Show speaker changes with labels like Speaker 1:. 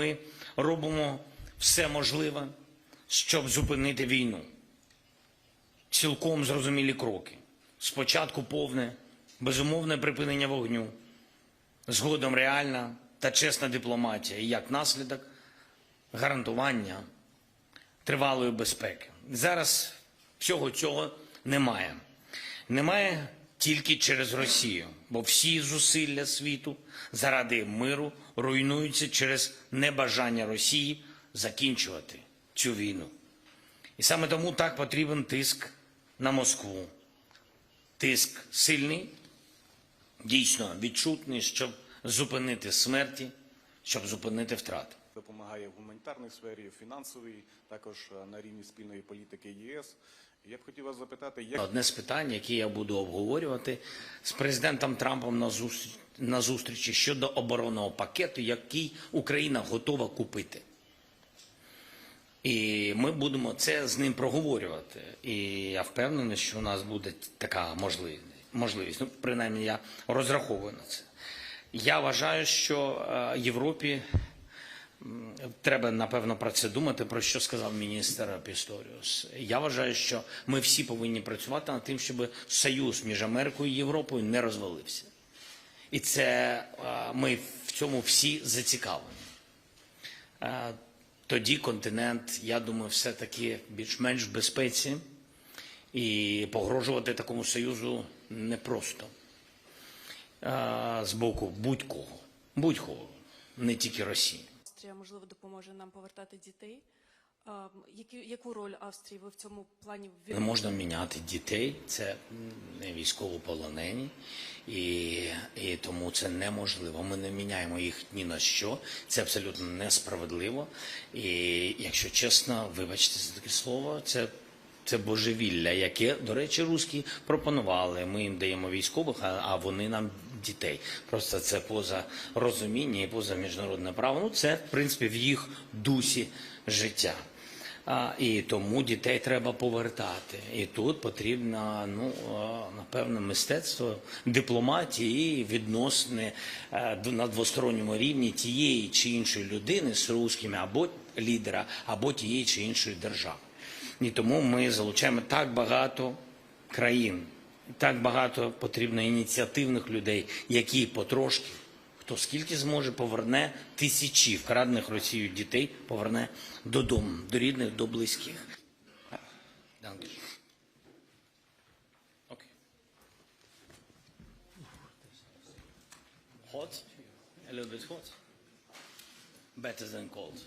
Speaker 1: ми робимо все можливе, щоб зупинити війну. Цілком зрозумілі кроки. Спочатку повне, безумовне припинення вогню, згодом реальна та чесна дипломатія, і як наслідок гарантування тривалої безпеки. Зараз всього цього немає. Немає тільки через Росію, бо всі зусилля світу заради миру руйнуються через небажання Росії закінчувати цю війну. І саме тому так потрібен тиск на Москву. Тиск сильний, дійсно відчутний, щоб зупинити смерті, щоб зупинити втрати.
Speaker 2: Допомагає в гуманітарній сфері, в фінансовій, також е, на рівні спільної політики ЄС. Я б хотів вас запитати, як
Speaker 1: Одне з питань, які я буду обговорювати з президентом Трампом на зустріч на зустрічі щодо оборонного пакету, який Україна готова купити. І ми будемо це з ним проговорювати. І я впевнений, що у нас буде така можливість. Ну, принаймні, я розраховую на це. Я вважаю, що е, Європі треба напевно про це думати, про що сказав міністр Пісторіус. Я вважаю, що ми всі повинні працювати над тим, щоб союз між Америкою і Європою не розвалився. І це е, ми в цьому всі зацікавлені. Е, Тоді континент, я думаю, все-таки більш-менш в безпеці, і погрожувати такому союзу непросто Е, з боку будь-кого, будь-кого, не тільки Росії.
Speaker 3: Австрія можливо допоможе нам повертати дітей. Які, яку роль Австрії ви в цьому плані
Speaker 1: Не можна міняти дітей, це не військовополонені, і, і тому це неможливо. Ми не міняємо їх ні на що. Це абсолютно несправедливо. І якщо чесно, вибачте за таке слово, це. Це божевілля, яке, до речі, русські пропонували. Ми їм даємо військових, а, вони нам дітей. Просто це поза розуміння і поза міжнародне право. Ну, це, в принципі, в їх дусі життя. А, і тому дітей треба повертати. І тут потрібно, ну, напевно, мистецтво дипломатії відносини е, на двосторонньому рівні тієї чи іншої людини з русскими або лідера, або тієї чи іншої держави. І тому ми залучаємо так багато країн, так багато потрібно ініціативних людей, які потрошки, хто скільки зможе, поверне тисячі вкрадених Росією дітей, поверне додому, до рідних, до близьких. Hot? A little bit hot? Better than cold.